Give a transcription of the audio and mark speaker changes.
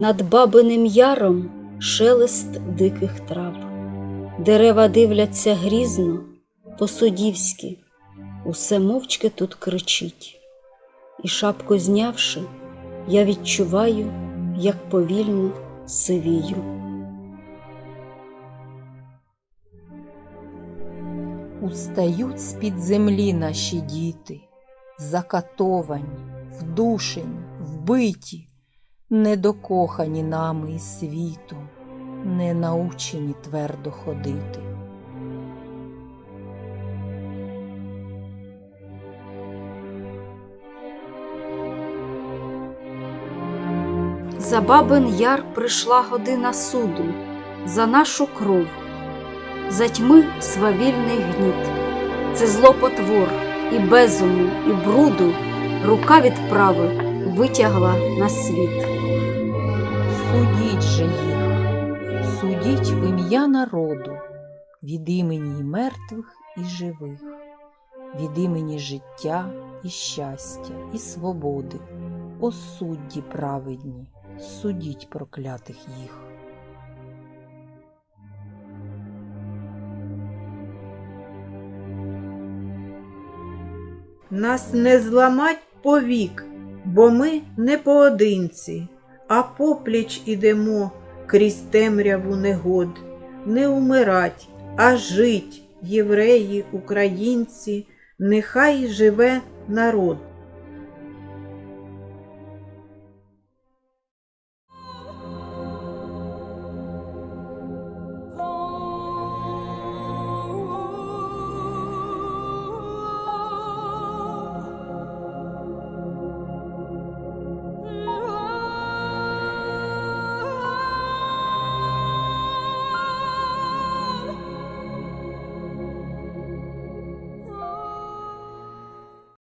Speaker 1: Над бабиним яром шелест диких трав, дерева дивляться грізно, по-судівськи, усе мовчки тут кричить, і шапку знявши, я відчуваю, як повільно сивію.
Speaker 2: Устають з-під землі наші діти, закатовані, вдушені, вбиті, недокохані нами і світом, не научені твердо ходити.
Speaker 1: За бабин яр прийшла година суду, за нашу кров, за тьми свавільний гніт, це злопотвор і безуму, і бруду рука від прави витягла на світ.
Speaker 2: Судіть же їх, судіть в ім'я народу, від імені і мертвих і живих, від імені життя і щастя, і свободи, о судді праведні, судіть проклятих їх.
Speaker 3: Нас не зламать повік, бо ми не поодинці, а попліч ідемо крізь темряву негод. Не умирать, а жить, євреї, українці, нехай живе народ.